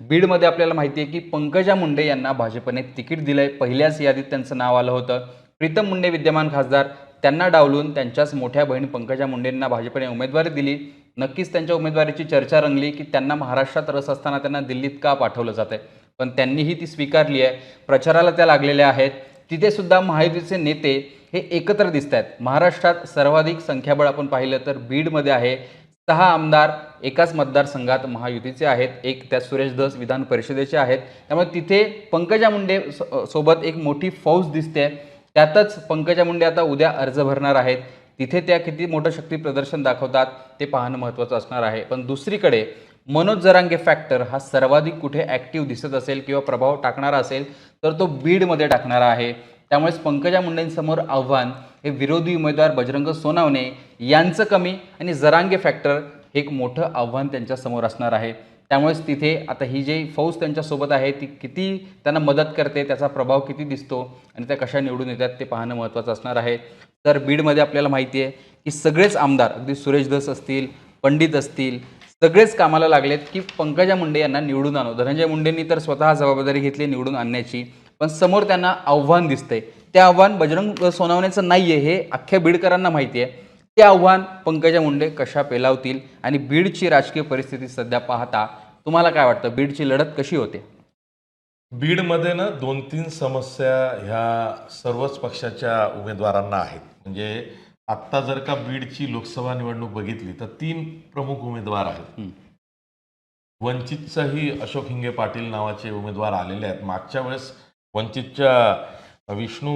बीडमध्ये आपल्याला माहिती आहे की पंकजा मुंडे यांना भाजपने तिकीट दिलंय. पहिल्याच यादीत त्यांचं नाव आलं होतं. प्रीतम मुंडे विद्यमान खासदार त्यांना डावलून त्यांच्याच मोठ्या बहीण पंकजा मुंडेंना भाजपने उमेदवारी दिली. नक्कीच त्यांच्या उमेदवारीची चर्चा रंगली की त्यांना महाराष्ट्रात रस असताना त्यांना दिल्लीत का पाठवलं जात आहे पण त्यांनीही ती स्वीकारली आहे. प्रचाराला त्या लागलेल्या आहेत. तिथे सुद्धा महायुतीचे नेते हे एकत्र दिसत आहेत महाराष्ट्रात सर्वाधिक संख्याबळ आपण पाहिलं तर बीडमध्ये आहे. सहा आमदार एकाच मतदारसंघात महायुतीचे आहेत एक त्या सुरेश धस विधान परिषदेचे आहेत. त्यामुळे तिथे पंकजा मुंडे सोबत एक मोठी फौज दिसते. त्यातच पंकजा मुंडे आता उद्या अर्ज भरणार आहेत. तिथे त्या किती मोठं शक्ती प्रदर्शन दाखवतात ते पाहणं महत्त्वाचं असणार आहे. पण दुसरीकडे मनोज जरांगे फॅक्टर हा सर्वाधिक कुठे ॲक्टिव्ह दिसत असेल किंवा प्रभाव टाकणारा असेल तर तो बीडमध्ये टाकणारा आहे. त्यामुळेच पंकजा मुंडेंसमोर आव्हान हे विरोधी उमेदवार बजरंग सोनावणे यांचं कमी आणि जरांगे फॅक्टर हे एक मोठं आव्हान त्यांच्यासमोर असणार आहे. त्यामुळेच तिथे आता ही जी फौज त्यांच्यासोबत आहे ती किती त्यांना मदत करते त्याचा प्रभाव किती दिसतो आणि त्या कशा निवडून येतात ते पाहणं महत्त्वाचं असणार आहे. तर बीडमध्ये आपल्याला माहिती आहे की सगळेच आमदार अगदी सुरेश धस असतील पंडित असतील सगळेच कामाला लागलेत की पंकजा मुंडे यांना निवडून आणू. धनंजय मुंडेंनी तर स्वतः जबाबदारी घेतली निवडून आणण्याची. पण समोर त्यांना आव्हान दिसतंय. ते आव्हान बजरंग सोनावण्याचं नाही आहे हे अख्ख्या बीडकरांना माहिती आहे ते आव्हान पंकजा मुंडे कशा पेलावतील आणि बीडची राजकीय परिस्थिती सध्या पाहता तुम्हाला काय वाटतं? बीडची लढत कशी होते? बीडमध्ये ना दोन तीन समस्या ह्या सर्वच पक्षाच्या उमेदवारांना आहेत. म्हणजे आत्ता जर का बीडची लोकसभा निवडणूक बघितली तर तीन प्रमुख उमेदवार आहेत. वंचितचाही अशोक हिंगे पाटील नावाचे उमेदवार आलेले आहेत. मागच्या वेळेस वंचितच्या विष्णू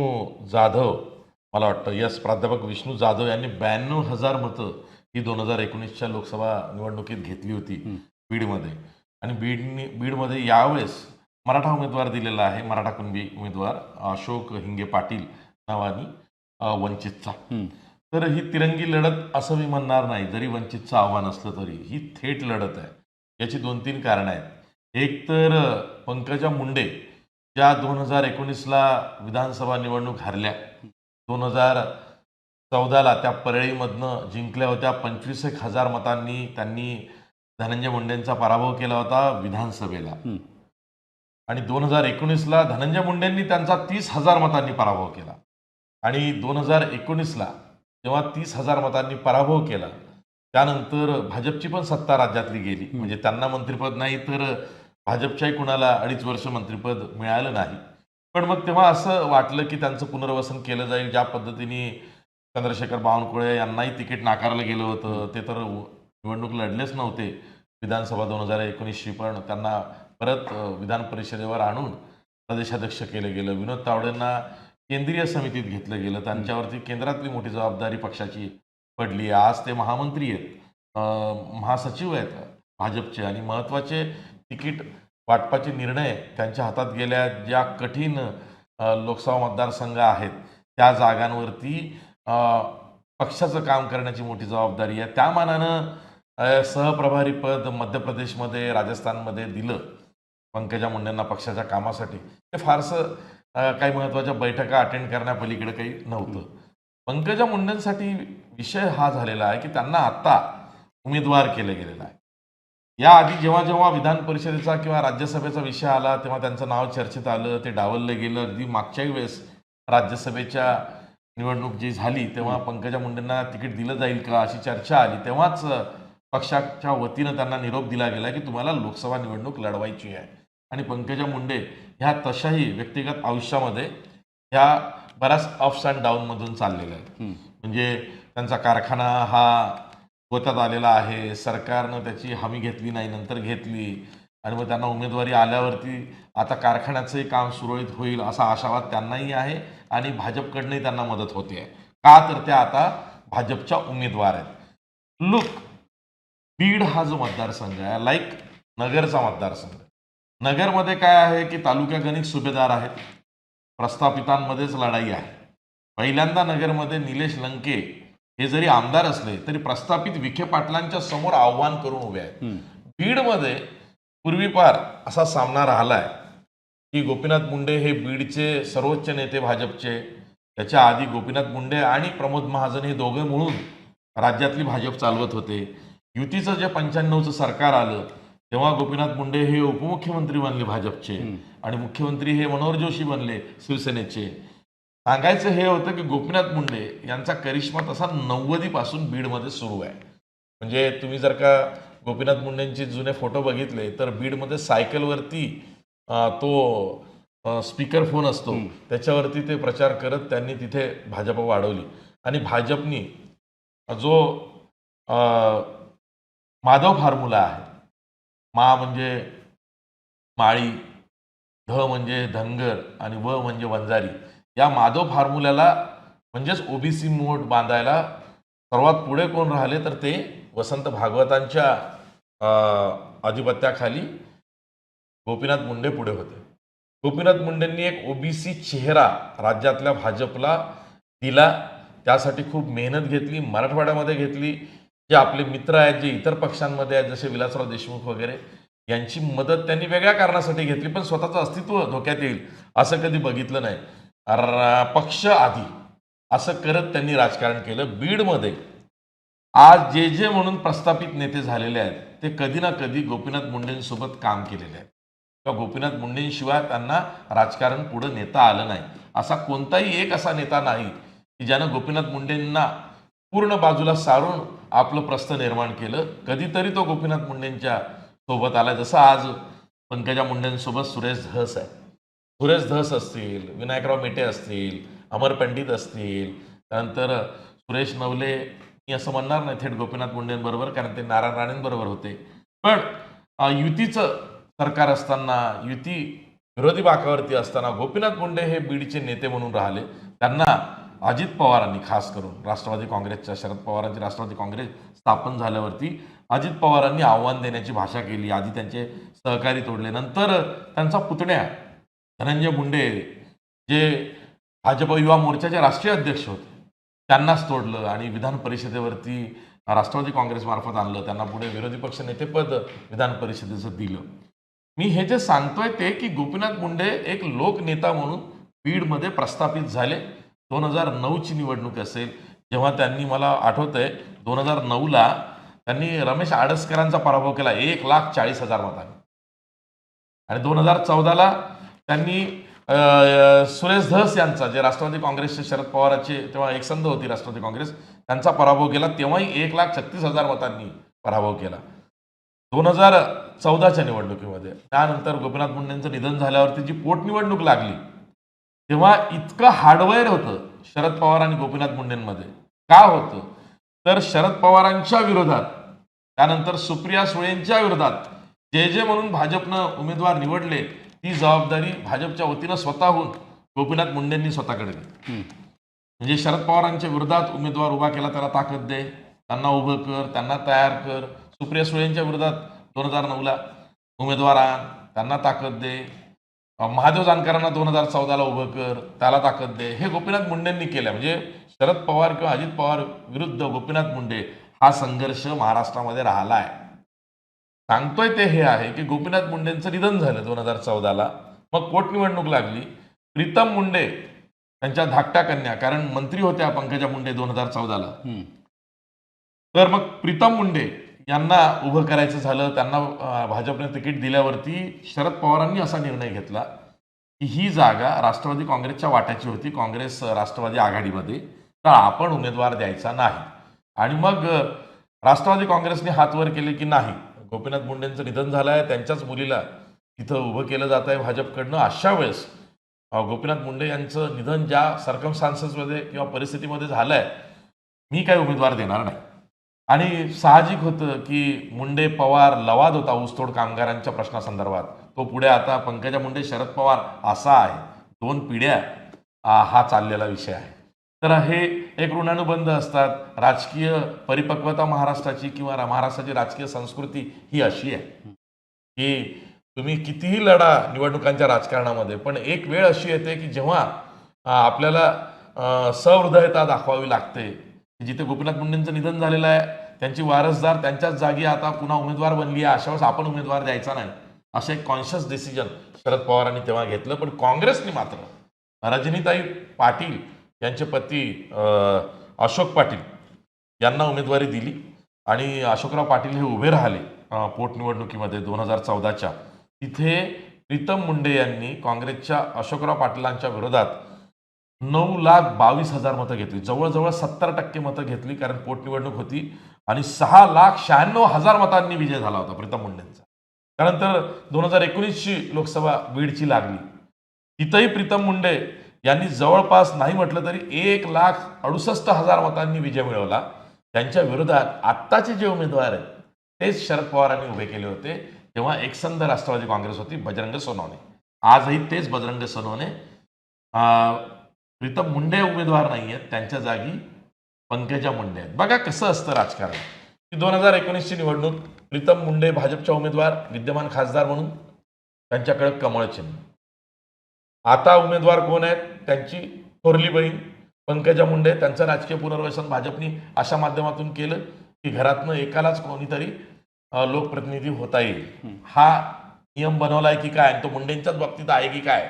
जाधव मला वाटतं यस प्राध्यापक विष्णू जाधव यांनी ब्याण्णव हजार मतं ही दोन हजार एकोणीसच्या लोकसभा निवडणुकीत घेतली होती. बीडमध्ये आणि बीडनी बीडमध्ये यावेळेस मराठा उमेदवार दिलेला आहे मराठा कुणबी उमेदवार अशोक हिंगे पाटील नावानी वंचितचा. तर ही तिरंगी लढत असं मी म्हणणार नाही जरी वंचितचं आव्हान असलं तरी ही थेट लढत आहे याची दोन तीन कारणं आहेत एक तर पंकजा मुंडे ज्या दोन हजार एकोणीसला विधानसभा निवडणूक हरल्या दोन हजार चौदाला त्या परळीमधनं जिंकल्या होत्या पंचवीस एक हजार मतांनी त्यांनी धनंजय मुंडेंचा पराभव केला होता विधानसभेला. आणि दोन हजार एकोणीसला धनंजय मुंडेंनी त्यांचा तीस हजार मतांनी पराभव केला. आणि दोन हजार एकोणीसला जेव्हा तीस हजार मतांनी पराभव केला त्यानंतर भाजपची पण सत्ता राज्यातली गेली. म्हणजे त्यांना मंत्रिपद नाही तर भाजपच्याही कुणाला अडीच वर्ष मंत्रिपद मिळालं नाही. पण मग तेव्हा असं वाटलं की त्यांचं पुनर्वसन केलं जाईल ज्या पद्धतीने चंद्रशेखर बावनकुळे यांनाही तिकीट नाकारलं गेलं होतं ते तर निवडणूक लढलेच नव्हते. विधानसभा दोन हजार एकोणीसची पण त्यांना परत विधान परिषदेवर आणून प्रदेशाध्यक्ष केलं गेलं. विनोद तावडेंना केंद्रीय समितीत घेतलं गेलं. त्यांच्यावरती केंद्रातली मोठी जबाबदारी पक्षाची पडली. आज ते महामंत्री आहेत. महासचिव आहेत भाजपचे आणि महत्त्वाचे तिकीट वाटपाचे निर्णय त्यांच्या हातात गेल्या ज्या कठीण लोकसभा मतदारसंघ आहेत त्या जागांवरती पक्षाचं काम करण्याची मोठी जबाबदारी आहे. त्या मानानं सहप्रभारी पद मध्य प्रदेशमध्ये राजस्थानमध्ये दिलं. पंकजा मुंडेंना पक्षाच्या कामासाठी. ते फारसं काही महत्त्वाच्या बैठका अटेंड करण्यापलीकडे काही नव्हतं. पंकजा मुंडेंसाठी विषय हा झालेला आहे की त्यांना आत्ता उमेदवार केलं गेलेला आहे. याआधी जेव्हा जेव्हा विधान परिषदेचा किंवा राज्यसभेचा विषय आला तेव्हा त्यांचं नाव चर्चेत आलं ते डावललं गेलं. अगदी मागच्याही वेळेस राज्यसभेच्या निवडणूक जी झाली तेव्हा पंकजा मुंडेंना तिकीट दिलं जाईल का अशी चर्चा आली. तेव्हाच पक्षाच्या वतीनं त्यांना निरोप दिला गेला की तुम्हाला लोकसभा निवडणूक लढवायची आहे. आणि पंकजा मुंडे ह्या तशाही व्यक्तिगत आयुष्यामध्ये ह्या बऱ्याच अप्स अँड डाऊनमधून चाललेल्या आहेत. म्हणजे त्यांचा कारखाना हा होतात आलेला आहे. सरकारनं त्याची हमी घेतली नाही नंतर घेतली. आणि मग त्यांना उमेदवारी आल्यावरती आता कारखान्याचंही काम सुरळीत होईल असा आशावाद त्यांनाही आहे आणि भाजपकडनंही त्यांना मदत होते. आहे का तर त्या आता भाजपच्या उमेदवार आहेत. लुक बीड हा जो मतदारसंघ आहे लाईक नगरचा मतदारसंघ. नगरमध्ये काय आहे की तालुक्या गणित सुभेदार आहेत. प्रस्थापितांमध्येच लढाई आहे. पहिल्यांदा नगरमध्ये निलेश लंके हे जरी आमदार असले तरी प्रस्थापित विखे पाटलांच्या समोर आव्हान करून उभे आहेत. बीडमध्ये पूर्वीपार असा सामना राहिलाय की गोपीनाथ मुंडे हे बीडचे सर्वोच्च नेते भाजपचे त्याच्या आधी गोपीनाथ मुंडे आणि प्रमोद महाजन हे दोघे मिळून राज्यातली भाजप चालवत होते. युतीचं जे पंच्याण्णवचं सरकार आलं तेव्हा गोपीनाथ मुंडे हे उपमुख्यमंत्री बनले भाजपचे आणि मुख्यमंत्री हे मनोहर जोशी बनले शिवसेनेचे. सांगायचं हे होतं की गोपीनाथ मुंडे यांचा करिश्मा तसा नव्वदीपासून बीडमध्ये सुरू आहे. म्हणजे तुम्ही जर का गोपीनाथ मुंडेंचे जुने फोटो बघितले तर बीडमध्ये सायकलवरती तो स्पीकर फोन असतो. त्याच्यावरती ते प्रचार करत त्यांनी तिथे भाजप वाढवली. आणि भाजपनी जो माधव फॉर्म्युला आहे मा म्हणजे माळी ध म्हणजे धनगर आणि व म्हणजे वंजारी या माधव फार्म्युल्याला म्हणजेच ओबीसी मोठ बांधायला सर्वात पुढे कोण राहिले तर ते वसंत भागवतांच्या अं, अधिपत्याखाली गोपीनाथ मुंडे पुढे होते. गोपीनाथ मुंडेंनी एक ओबीसी चेहरा राज्यातल्या भाजपला दिला. त्यासाठी खूप मेहनत घेतली मराठवाड्यामध्ये घेतली. जे आपले मित्र आहेत जे इतर पक्षांमध्ये आहेत जसे विलासराव देशमुख वगैरे यांची मदत त्यांनी वेगळ्या कारणासाठी घेतली पण स्वतःचं अस्तित्व धोक्यात येईल असं कधी बघितलं नाही. पक्ष आधी. असं करत त्यांनी राजकारण केलं बीडमध्ये. आज जे जे म्हणून प्रस्थापित नेते झालेले आहेत ते कधी ना कधी गोपीनाथ मुंडेंसोबत काम केलेले आहेत. किंवा गोपीनाथ मुंडेंशिवाय त्यांना राजकारण पुढे नेता आलं नाही? असा कोणताही एक असा नेता नाही की ज्यानं गोपीनाथ मुंडेंना पूर्ण बाजूला सारून आपलं प्रस्थ निर्माण केलं. कधीतरी तो गोपीनाथ मुंडेंच्या सोबत आला जसं आज पंकजा मुंडेंसोबत सुरेश धस आहे. सुरेश धस असतील विनायकराव मेटे असतील अमर पंडित असतील त्यानंतर सुरेश नवले मी असं म्हणणार नाही थेट गोपीनाथ मुंडेंबरोबर कारण ते नारायण राणेंबरोबर होते. पण युतीचं सरकार असताना युती विरोधी बाकावरती असताना गोपीनाथ मुंडे हे बीडचे नेते म्हणून राहिले. त्यांना अजित पवारांनी खास करून राष्ट्रवादी काँग्रेसच्या शरद पवारांची राष्ट्रवादी काँग्रेस स्थापन झाल्यावरती अजित पवारांनी आव्हान देण्याची भाषा केली. आधी त्यांचे सहकारी तोडले. नंतर त्यांचा पुतण्या धनंजय मुंडे जे भाजप युवा मोर्चाचे राष्ट्रीय अध्यक्ष होते त्यांनाच तोडलं आणि विधान परिषदेवरती राष्ट्रवादी काँग्रेसमार्फत आणलं त्यांना पुढे विरोधी पक्ष नेतेपद विधान परिषदेचं दिलं. मी हे जे सांगतोय ते की गोपीनाथ मुंडे एक लोकनेता म्हणून बीडमध्ये प्रस्थापित झाले. दोन हजार नऊची निवडणूक असेल जेव्हा त्यांनी मला आठवतंय दोन हजार नऊला त्यांनी रमेश आडसकरांचा पराभव केला एक लाख चाळीस हजार मतांनी. आणि दोन हजार चौदाला त्यांनी सुरेश धस यांचा जे राष्ट्रवादी काँग्रेसचे शरद पवारांचे तेव्हा एकसंध होती राष्ट्रवादी काँग्रेस त्यांचा पराभव केला. तेव्हाही एक लाख छत्तीस हजार मतांनी पराभव केला. दोन हजार चौदाच्या निवडणुकीमध्ये. त्यानंतर गोपीनाथ मुंडेंचं निधन झाल्यावरती जी पोटनिवडणूक लागली तेव्हा इतकं हार्डवेअर होतं शरद पवार आणि गोपीनाथ मुंडेंमध्ये. का होतं? तर शरद पवारांच्या विरोधात त्यानंतर सुप्रिया सुळेंच्या विरोधात जे जे म्हणून भाजपनं उमेदवार निवडले ती जबाबदारी भाजपच्या वतीनं स्वतःहून गोपीनाथ मुंडेंनी स्वतःकडे घेतली म्हणजे शरद पवारांच्या विरोधात उमेदवार उभा केला त्याला ताकद दे. त्यांना उभं कर त्यांना तयार कर. सुप्रिया सुळेंच्या विरोधात दोन हजार नऊला उमेदवार आण त्यांना ताकद दे. महादेव जानकरांना दोन हजार चौदाला उभं कर त्याला ताकद दे. हे गोपीनाथ मुंडेंनी केलं म्हणजे शरद पवार किंवा अजित पवार विरुद्ध गोपीनाथ मुंडे हा संघर्ष महाराष्ट्रामध्ये राहिला आहे. सांगतोय ते हे आहे की गोपीनाथ मुंडेंचं निधन झालं दोन हजार चौदाला. मग पोटनिवडणूक लागली. प्रीतम मुंडे त्यांच्या धाकट्या कन्या कारण मंत्री होत्या पंकजा मुंडे दोन हजार चौदाला. तर मग प्रीतम मुंडे यांना उभं करायचं झालं. त्यांना भाजपने तिकीट दिल्यावरती शरद पवारांनी असा निर्णय घेतला की ही जागा राष्ट्रवादी काँग्रेसच्या वाट्याची होती. काँग्रेस राष्ट्रवादी आघाडीमध्ये. तर आपण उमेदवार द्यायचा नाही. आणि मग राष्ट्रवादी काँग्रेसने हात वर केले की नाही? गोपीनाथ मुंडेंचं निधन झालं आहे त्यांच्याच मुलीला इथं उभं केलं जात आहे भाजपकडनं अशा वेळेस गोपीनाथ मुंडे यांचं निधन ज्या सर्कमस्टान्सेसमध्ये किंवा परिस्थितीमध्ये झालं आहे मी काही उमेदवार देणार नाही. आणि साहजिक होतं की मुंडे पवार लवाद होता ऊसतोड कामगारांच्या प्रश्नासंदर्भात. तो पुढे आता पंकजा मुंडे शरद पवार असा आहे. दोन पिढ्या हा चाललेला विषय आहे. तर हे एक ऋणानुबंध असतात. राजकीय परिपक्वता महाराष्ट्राची किंवा महाराष्ट्राची राजकीय संस्कृती ही अशी आहे. की तुम्ही कितीही लढा निवडणुकांच्या राजकारणामध्ये पण एक वेळ अशी येते की जेव्हा आपल्याला सहृदयता दाखवावी लागते. जिथे गोपीनाथ मुंडेंचं निधन झालेलं आहे त्यांची वारसदार त्यांच्याच जागी आता पुन्हा उमेदवार बनली आहे अशा वेळेस आपण उमेदवार द्यायचा नाही. असं एक कॉन्शियस डिसिजन शरद पवारांनी तेव्हा घेतलं. पण काँग्रेसने मात्र रजनीताई पाटील यांचे पती अशोक पाटील यांना उमेदवारी दिली आणि अशोकराव पाटील हे उभे राहिले पोटनिवडणुकीमध्ये दोन हजार चौदाच्या. तिथे प्रीतम मुंडे यांनी काँग्रेसच्या अशोकराव पाटीलांच्या विरोधात नऊ लाख बावीस हजार मतं घेतली. जवळजवळ सत्तर टक्के मतं घेतली कारण पोटनिवडणूक होती आणि सहा लाख शहाण्णव हजार मतांनी विजय झाला होता प्रीतम मुंडेंचा. त्यानंतर दोन हजार एकोणीसची लोकसभा बीडची लागली. तिथंही प्रीतम मुंडे यांनी जवळपास नाही म्हटलं तरी एक लाख अडुसष्ट हजार मतांनी विजय मिळवला. त्यांच्या विरोधात आत्ताचे जे उमेदवार आहेत तेच शरद पवारांनी उभे केले होते. तेव्हा एकसंध राष्ट्रवादी काँग्रेस होती बजरंग सोनवणे. आजही तेच बजरंग सोनवणे. अं, प्रीतम मुंडे उमेदवार नाही आहेत त्यांच्या जागी पंकजा मुंडे आहेत. बघा कसं असतं राजकारण. की दोन हजार एकोणीसची निवडणूक प्रीतम मुंडे भाजपच्या उमेदवार विद्यमान खासदार म्हणून त्यांच्याकडे कमळ चिन्ह. आता उमेदवार कोण आहेत त्यांची थोरली बहीण पंकजा मुंडे त्यांचं राजकीय पुनर्वसन भाजपनी अशा माध्यमातून केलं की घरातनं एकालाच कोणीतरी लोकप्रतिनिधी होता येईल. हा नियम बनवलाय की काय? आणि तो मुंडेंच्याच बाबतीत आहे की काय?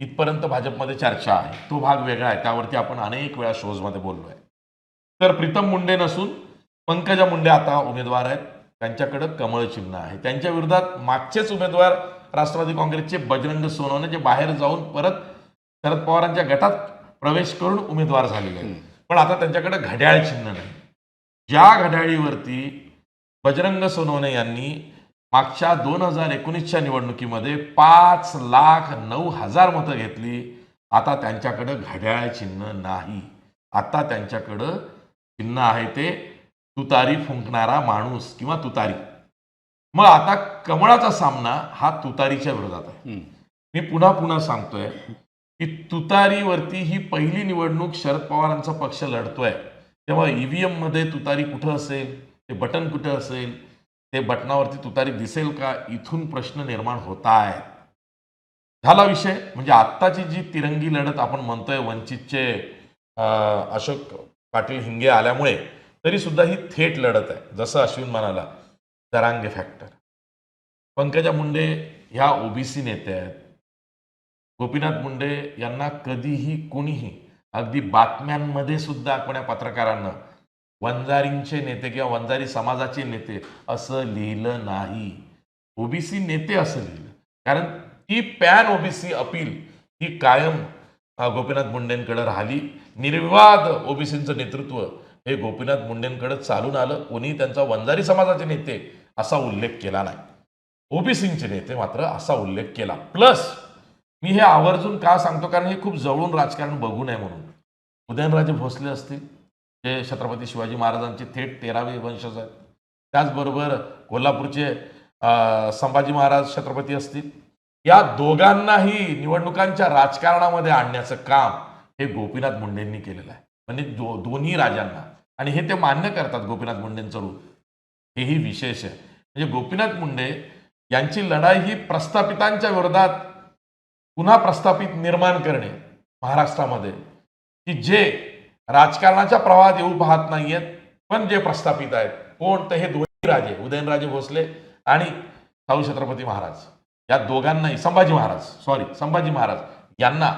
इथपर्यंत भाजपमध्ये चर्चा आहे. तो भाग वेगळा आहे. त्यावरती आपण अनेक वेळा शोजमध्ये बोललोय. तर प्रीतम मुंडे नसून पंकजा मुंडे आता उमेदवार आहेत. त्यांच्याकडं कमळ चिन्ह आहे. त्यांच्या विरोधात मागचेच उमेदवार राष्ट्रवादी काँग्रेसचे बजरंग सोनवणे जे बाहेर जाऊन परत शरद पवारांच्या गटात प्रवेश करून उमेदवार झालेले आहेत. पण आता त्यांच्याकडे घड्याळ चिन्ह नाही. ज्या घड्याळीवरती बजरंग सोनवणे यांनी मागच्या दोन हजार एकोणीसच्या निवडणुकीमध्ये पाच लाख नऊ हजार मतं घेतली आता त्यांच्याकडं घड्याळ चिन्ह नाही. आता त्यांच्याकडं चिन्ह आहे ते तुतारी फुंकणारा माणूस किंवा तुतारी. मग आता कमळाचा सामना हा तुतारीच्या विरोधात आहे. मी पुन्हा पुन्हा सांगतोय की तुतारीवरती ही पहिली निवडणूक शरद पवारांचा पक्ष लढतोय. तेव्हा ईव्हीएममध्ये तुतारी कुठं असेल? ते बटन कुठं असेल? ते बटनावरती तुतारी दिसेल का? इथून प्रश्न निर्माण होत आहेत झाला विषय. म्हणजे आत्ताची जी तिरंगी लढत आपण म्हणतोय वंचितचे अशोक पाटील हिंगे आल्यामुळे तरी सुद्धा ही थेट लढत आहे. जसं अश्विन म्हणाला दरांगे फॅक्टर पंकजा मुंडे ह्या ओबीसी नेत्या आहेत. गोपीनाथ मुंडे यांना कधीही कुणीही अगदी बातम्यांमध्ये सुद्धा कोण्या पत्रकारांना वंजारींचे नेते किंवा वंजारी समाजाचे नेते असं लिहिलं नाही. ओबीसी नेते असं लिहिलं. कारण ती पॅन ओबीसी अपील ही कायम गोपीनाथ मुंडेंकडे राहिली. निर्विवाद ओबीसींचं नेतृत्व हे गोपीनाथ मुंडेंकडे चालून आलं. कोणी त्यांचा वंजारी समाजाचे नेते असा उल्लेख केला नाही. ओबीसींचे नेते मात्र असा उल्लेख केला. प्लस मी हे आवर्जून का सांगतो? कारण हे खूप जवळून राजकारण बघू नये म्हणून. उदयनराजे भोसले असतील जे छत्रपती शिवाजी महाराजांचे थेट तेरावे वंशज आहेत त्याचबरोबर कोल्हापूरचे संभाजी महाराज छत्रपती असतील. या दोघांनाही निवडणुकांच्या राजकारणामध्ये आणण्याचं काम हे गोपीनाथ मुंडेंनी केलेलं आहे. म्हणजे दो दोन्ही राजांना. आणि हे ते मान्य करतात गोपीनाथ मुंडेंचं रूप. हेही विशेष आहे. म्हणजे गोपीनाथ मुंडे यांची लढाई ही प्रस्थापितांच्या विरोधात पुन्हा प्रस्थापित निर्माण करणे महाराष्ट्रामध्ये. की जे राजकारणाच्या प्रवाहात येऊ पाहत नाहीयेत पण जे प्रस्थापित आहेत. कोण? तर हे दोन्ही राजे उदयनराजे भोसले आणि शाहू छत्रपती महाराज. या दोघांनाही संभाजी महाराज सॉरी संभाजी महाराज यांना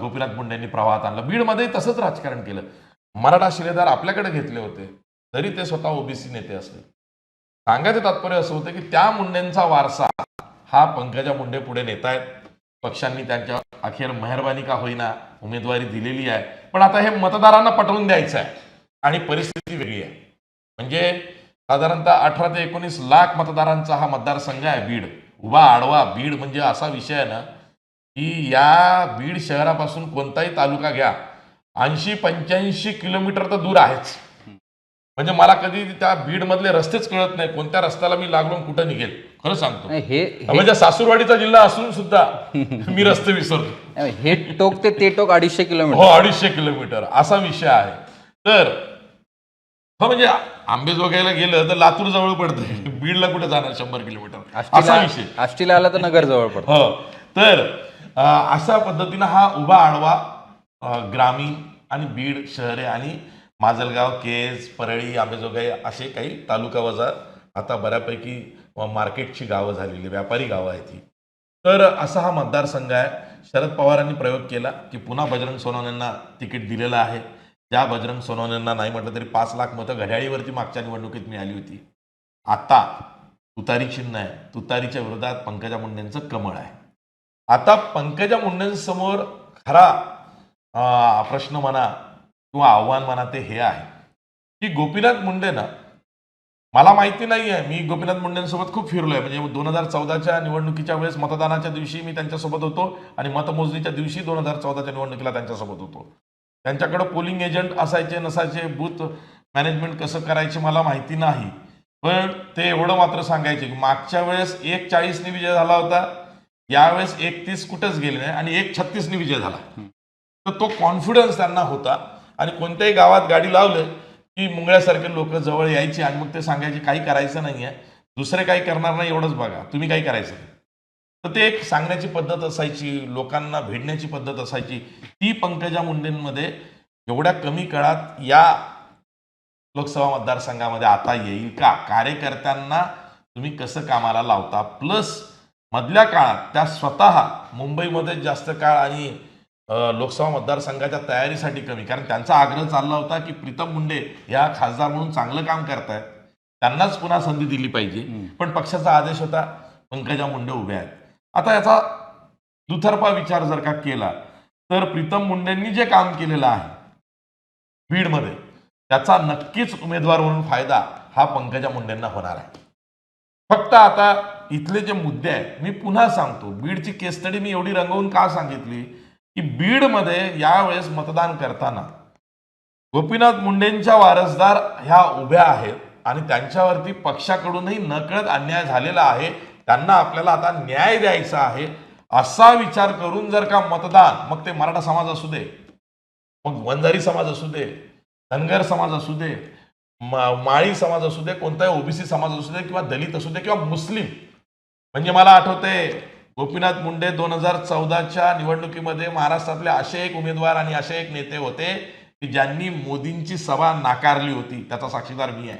गोपीनाथ मुंडेंनी प्रवाहात आणलं. बीडमध्ये तसंच राजकारण केलं. मराठा शिलेदार आपल्याकडे घेतले होते तरी ते स्वतः ओबीसी नेते असले. सांगायचं तात्पर्य असं होतं की त्या मुंडेंचा वारसा हा पंकजा मुंडे पुढे नेत आहेत पक्षांनी त्यांच्या अखेर मेहरबानी का होईना उमेदवारी दिलेली आहे. पण आता हे मतदारांना पटवून द्यायचं आहे आणि परिस्थिती वेगळी आहे. म्हणजे साधारणतः अठरा ते एकोणीस लाख मतदारांचा हा मतदारसंघ आहे बीड. उभा आडवा बीड म्हणजे असा विषय आहे ना की या बीड शहरापासून कोणताही तालुका घ्या. ऐंशी पंच्याऐंशी किलोमीटर तर दूर आहेच. म्हणजे मला कधी त्या बीडमधले रस्तेच कळत नाही कोणत्या रस्त्याला मी लागलो कुठं निघेल? खरं सांगतो. हे हे- म्हणजे सासूरवाडीचा जिल्हा असून सुद्धा मी रस्ते विसरतो हे टोक ते ते टोक अडीचशे हो किलोमीटर अडीचशे किलोमीटर. असा विषय आहे. तर हो म्हणजे आंबेजोगाईला गेलं तर लातूर जवळ पडतंय. बीडला कुठे जाणार शंभर किलोमीटर? असा विषय. आष्टीला आला तर नगर जवळ पडतो हो. तर अशा पद्धतीनं हा उभा आडवा ग्रामीण आणि बीड शहरे आणि माजलगाव केज परळी आंबेजोगाई असे काही तालुका वजा आता बऱ्यापैकी मार्केटची गावं झालेली व्यापारी गावं आहेत ही. तर असा हा मतदारसंघ आहे. शरद पवारांनी प्रयोग केला की पुन्हा बजरंग सोनवण्यांना तिकीट दिलेलं आहे. ज्या बजरंग सोनवण्यांना नाही म्हटलं तरी पाच लाख मतं घड्याळीवरती मागच्या निवडणुकीत मिळाली होती. आता तुतारी चिन्ह आहे. तुतारीच्या विरोधात पंकजा मुंडेंचं कमळ आहे. आता पंकजा मुंडेंसमोर खरा प्रश्न म्हणा किंवा आव्हान म्हणा ते हे आहे. की गोपीनाथ मुंडे ना मला माहिती नाही आहे मी गोपीनाथ मुंडेंसोबत खूप फिरलोय. म्हणजे दोन हजार चौदाच्या निवडणुकीच्या वेळेस मतदानाच्या दिवशी मी त्यांच्यासोबत होतो आणि मतमोजणीच्या दिवशी दोन हजार चौदाच्या निवडणुकीला त्यांच्यासोबत होतो. त्यांच्याकडे पोलिंग एजंट असायचे नसायचे बूथ मॅनेजमेंट कसं करायचे मला माहिती नाही. पण ते एवढं मात्र सांगायचे की मागच्या वेळेस एक चाळीसने विजय झाला होता यावेळेस एक तीस कुठंच गेले नाही आणि एक छत्तीसने विजय झाला. तर तो कॉन्फिडन्स त्यांना होता. आणि कोणत्याही गावात गाडी लावलं की मुंगळ्यासारखे लोक जवळ यायची आणि मग ते सांगायचे काही करायचं नाही आहे दुसरे काही करणार नाही एवढंच बघा. तुम्ही काही करायचं नाही. तर ते एक सांगण्याची पद्धत असायची लोकांना भेटण्याची पद्धत असायची. ती पंकजा मुंडेंमध्ये एवढ्या कमी काळात या लोकसभा मतदारसंघामध्ये आता येईल का? कार्यकर्त्यांना तुम्ही कसं कामाला लावता? प्लस मधल्या काळात त्या स्वतः मुंबईमध्ये जास्त काळ आणि लोकसभा मतदारसंघाच्या तयारीसाठी कमी. कारण त्यांचा आग्रह चालला होता की प्रीतम मुंडे या खासदार म्हणून चांगलं काम करतायत. त्यांनाच पुन्हा संधी दिली पाहिजे. पण पक्षाचा आदेश होता पंकजा मुंडे उभे आहेत. आता याचा दुतर्फा विचार जर का केला तर प्रीतम मुंडेंनी जे काम केलेलं आहे बीडमध्ये त्याचा नक्कीच उमेदवार म्हणून फायदा हा पंकजा मुंडेंना होणार आहे. फक्त आता इथले जे मुद्दे आहेत मी पुन्हा सांगतो. बीडची केस स्टडी मी एवढी रंगवून का सांगितली? की बीडमध्ये यावेळेस मतदान करताना गोपीनाथ मुंडेंच्या वारसदार ह्या उभ्या आहेत आणि त्यांच्यावरती पक्षाकडूनही नकळत अन्याय झालेला आहे. त्यांना आपल्याला आता न्याय द्यायचा आहे असा विचार करून जर का मतदान मग ते मराठा समाज असू दे मग वंजारी समाज असू दे धनगर समाज असू दे माळी समाज असू दे कोणताही ओबीसी समाज असू दे किंवा दलित असू दे किंवा मुस्लिम. म्हणजे मला आठवते गोपीनाथ मुंडे दोन हजार चौदाच्या निवडणुकीमध्ये महाराष्ट्रातले असे एक उमेदवार आणि असे एक नेते होते की ज्यांनी मोदींची सभा नाकारली होती. त्याचा साक्षीदार मी आहे.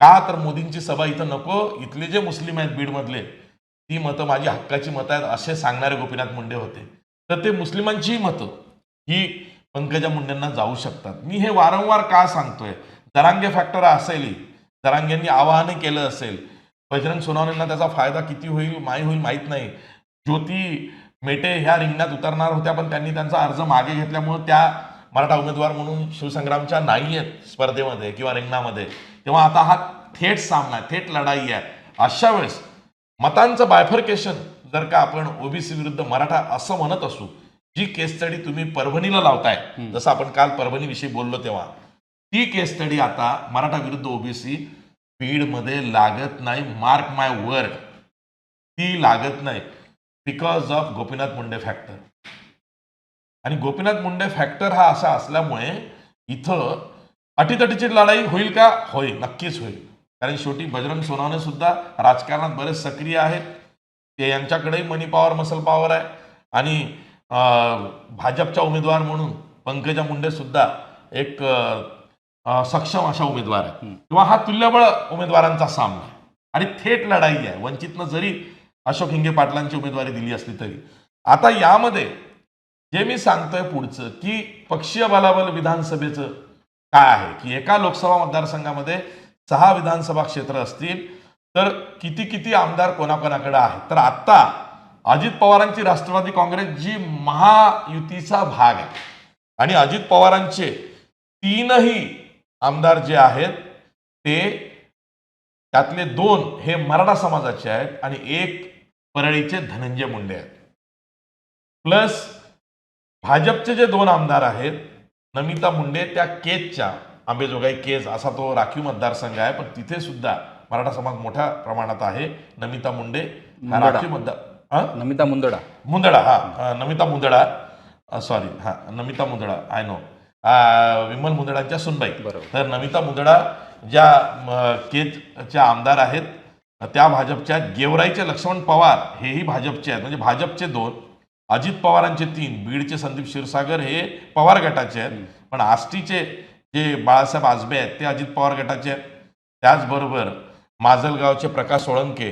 का तर मोदींची सभा इथं नको इथले जे मुस्लिम आहेत बीडमधले ती मतं माझी हक्काची मतं आहेत असे सांगणारे गोपीनाथ मुंडे होते. तर ते मुस्लिमांचीही मतं ही पंकजा मुंडेंना जाऊ शकतात. मी हे वारंवार का सांगतोय? दरांगे फॅक्टर असेल दरांगेंनी आवाहन केलं असेल. बजरंग सोनवणेंना त्याचा फायदा किती होईल माही होईल माहीत नाही. ज्योती मेटे ह्या रिंगणात उतरणार होत्या पण त्यांनी त्यांचा अर्ज मागे घेतल्यामुळे त्या मराठा उमेदवार म्हणून शिवसंग्रामच्या नाही आहेत स्पर्धेमध्ये किंवा रिंगणामध्ये. तेव्हा आता हा थेट सामना आहे थेट लढाई आहे. अशा वेळेस मतांचं बायफर्केशन जर का आपण ओबीसी विरुद्ध मराठा असं म्हणत असू जी केस स्टडी तुम्ही परभणीला लावताय जसं आपण काल परभणीविषयी बोललो तेव्हा ती केस स्टडी आता मराठा विरुद्ध ओबीसी मध्ये लागत नाही. Mark my word. ती लागत नाही. Because of Gopinath Munde factor. आणि गोपीनाथ मुंडे फॅक्टर हा असा असल्यामुळे इथं अटीतटीची लढाई होईल का? होईल. नक्कीच होईल. कारण शेवटी बजरंग सोनवणे सुद्धा राजकारणात बरेच सक्रिय आहेत. ते यांच्याकडेही मनी पॉवर मसल पॉवर आहे. आणि अं, भाजपच्या उमेदवार म्हणून पंकजा मुंडे सुद्धा एक सक्षम अशा उमेदवार आहे किंवा हा तुल्यबळ उमेदवारांचा सामना आहे. आणि थेट लढाई आहे. वंचितनं जरी अशोक हिंगे पाटलांची उमेदवारी दिली असली तरी. आता यामध्ये जे मी सांगतोय पुढचं की पक्षीय बलाबल विधानसभेचं काय आहे? की एका लोकसभा मतदारसंघामध्ये सहा विधानसभा क्षेत्र असतील तर किती किती आमदार कोणाकोणाकडे आहेत? तर आत्ता अजित पवारांची राष्ट्रवादी काँग्रेस जी महायुतीचा भाग आहे. आणि अजित पवारांचे तीनही आमदार जे आहेत ते त्यातले दोन हे मराठा समाजाचे आहेत आणि एक परळीचे धनंजय मुंडे आहेत. प्लस भाजपचे जे दोन आमदार आहेत नमिता मुंडे त्या केजच्या आंबेजोगाई केज असा तो राखीव मतदारसंघ आहे पण तिथे सुद्धा मराठा समाज मोठ्या प्रमाणात आहे. नमिता मुंडे हा. राखीव मतदार? नमिता मुंदडा. मुंदडा हा. नमिता मुंदडा सॉरी हा. नमिता मुंदडा आय नो विमल मुंदडांच्या सुनबाई. बरोबर. तर नमिता मुंदडा ज्या केजच्या आमदार आहेत त्या भाजपच्या गेवराईचे लक्ष्मण पवार हेही भाजपचे आहेत. म्हणजे भाजपचे दोन अजित पवारांचे तीन बीडचे संदीप क्षीरसागर हे पवार गटाचे आहेत. पण आष्टीचे जे बाळासाहेब आजबे आहेत ते अजित पवार गटाचे आहेत. त्याचबरोबर माजलगावचे प्रकाश सोळंके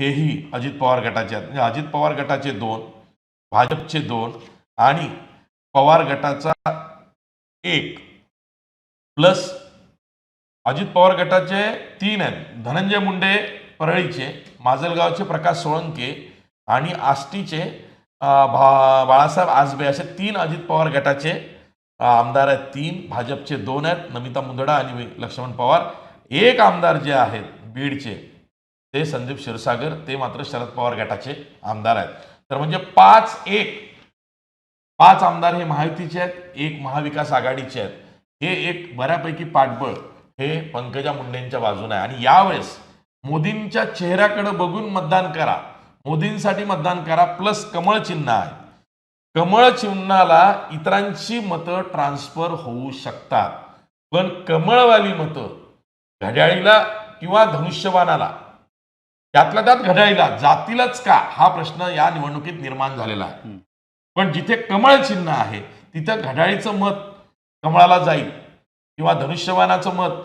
हेही अजित पवार गटाचे आहेत. म्हणजे अजित पवार गटाचे दोन भाजपचे दोन आणि पवार गटाचा एक. प्लस अजित पवार गटाचे तीन आहेत. धनंजय मुंडे परळीचे माजलगावचे प्रकाश सोळंके आणि आष्टीचे भा बाळासाहेब आजबे असे तीन अजित पवार गटाचे आमदार आहेत तीन. भाजपचे दोन आहेत नमिता मुंदडा आणि लक्ष्मण पवार. एक आमदार जे आहेत बीडचे ते संदीप क्षीरसागर ते मात्र शरद पवार गटाचे आमदार आहेत. तर म्हणजे पाच एक. पाच आमदार हे महायुतीचे आहेत एक महाविकास आघाडीचे आहेत. हे एक बऱ्यापैकी पाठबळ हे पंकजा मुंडेंच्या बाजूने आहे. आणि यावेळेस मोदींच्या चेहऱ्याकडे बघून मतदान करा. मोदींसाठी मतदान करा प्लस कमळ चिन्ह आहे. कमळ चिन्हाला इतरांची मतं ट्रान्सफर होऊ शकतात. पण कमळवाली मतं घड्याळीला किंवा धनुष्यबाणाला त्यातल्या त्यात घड्याळीला जातीलच का? हा प्रश्न या निवडणुकीत निर्माण झालेला आहे. पण जिथे कमळ चिन्ह आहे तिथं घड्याळीचं मत कमळाला जाईल किंवा धनुष्यबाणाचं मत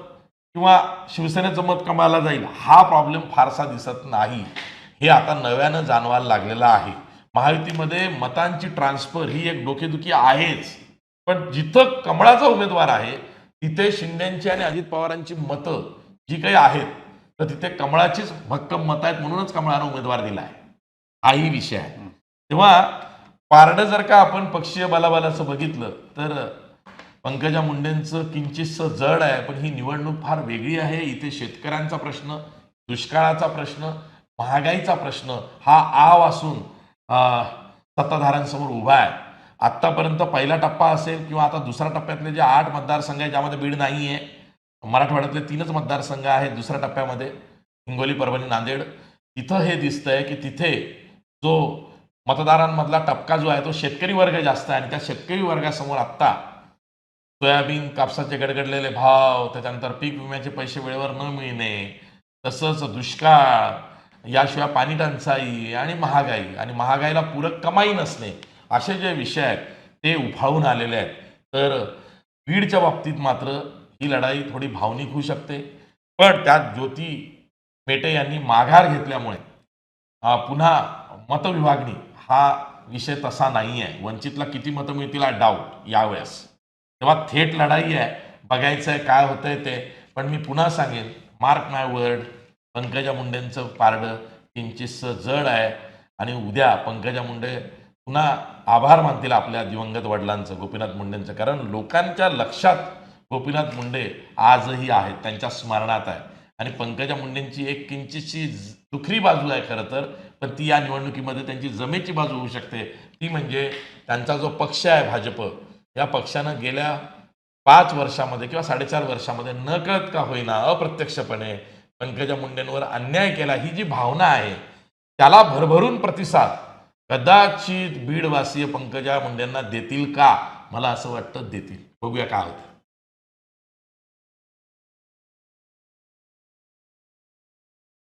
किंवा शिवसेनेचं मत कमळाला जाईल हा प्रॉब्लेम फारसा दिसत नाही. हे आता नव्यानं जाणवायला लागलेलं आहे. महायुतीमध्ये मतांची ट्रान्सफर ही एक डोकेदुखी आहेच. पण जिथं कमळाचा उमेदवार आहे तिथे शिंदेची आणि अजित पवारांची मतं जी काही आहेत तर तिथे कमळाचीच भक्कम मत आहेत म्हणूनच कमळानं उमेदवार दिला आहे हाही विषय आहे. तेव्हा पारडं जर का आपण पक्षीय बलाबलाचं बघितलं तर पंकजा मुंडेंचं किंचितसं जड आहे पण ही निवडणूक फार वेगळी आहे. इथे शेतकऱ्यांचा प्रश्न दुष्काळाचा प्रश्न महागाईचा प्रश्न हा आव असून सत्ताधाऱ्यांसमोर उभा आहे. आत्तापर्यंत पहिला टप्पा असेल किंवा आता दुसऱ्या टप्प्यातले जे आठ मतदारसंघ आहे ज्यामध्ये बीड नाही आहे मराठवाड्यातले तीनच मतदारसंघ आहेत दुसऱ्या टप्प्यामध्ये हिंगोली परभणी नांदेड. तिथं हे दिसतंय की तिथे जो मतदारांमधला टपका जो आहे तो शेतकरी वर्ग जास्त आहे आणि त्या शेतकरी वर्गासमोर आत्ता सोयाबीन कापसाचे गडगडलेले भाव त्याच्यानंतर पीक विम्याचे पैसे वेळेवर न मिळणे तसंच दुष्काळ याशिवाय पाणी टंचाई आणि महागाई आणि महागाईला पूरक कमाई नसणे असे जे विषय आहेत ते उफाळून आलेले आहेत. तर बीडच्या बाबतीत मात्र ही लढाई थोडी भावनिक होऊ शकते. पण त्यात ज्योती मेटे यांनी माघार घेतल्यामुळे पुन्हा मतविभागणी हा विषय तसा नाही आहे वंचितला किती मतं मिळतील हा डाऊट यावेळेस. तेव्हा थेट लढाई आहे. बघायचं आहे काय होतंय ते. पण मी पुन्हा सांगेन मार्क माय वर्ड पंकजा मुंडेंचं पारडं किंचितसं जड आहे. आणि उद्या पंकजा मुंडे पुन्हा आभार मानतील आपल्या दिवंगत वडिलांचं गोपीनाथ मुंडेंचं. कारण लोकांच्या लक्षात गोपीनाथ मुंडे आजही आहेत. त्यांच्या स्मरणात आहे. आणि पंकजा मुंडेंची एक किंचितशी दुखरी बाजू आहे खरं तर पण ती या निवडणुकीमध्ये त्यांची जमेची बाजू होऊ शकते. ती म्हणजे त्यांचा जो पक्ष आहे भाजप या पक्षानं गेल्या पाच वर्षामध्ये किंवा साडेचार वर्षामध्ये नकळत का होईना अप्रत्यक्षपणे पंकजा मुंडेंवर अन्याय केला. ही जी भावना आहे त्याला भरभरून प्रतिसाद. कदाचित बीडवासीय पंकजा मुंडेंना देतील का? मला असं वाटतं देतील. बघूया काय होतं.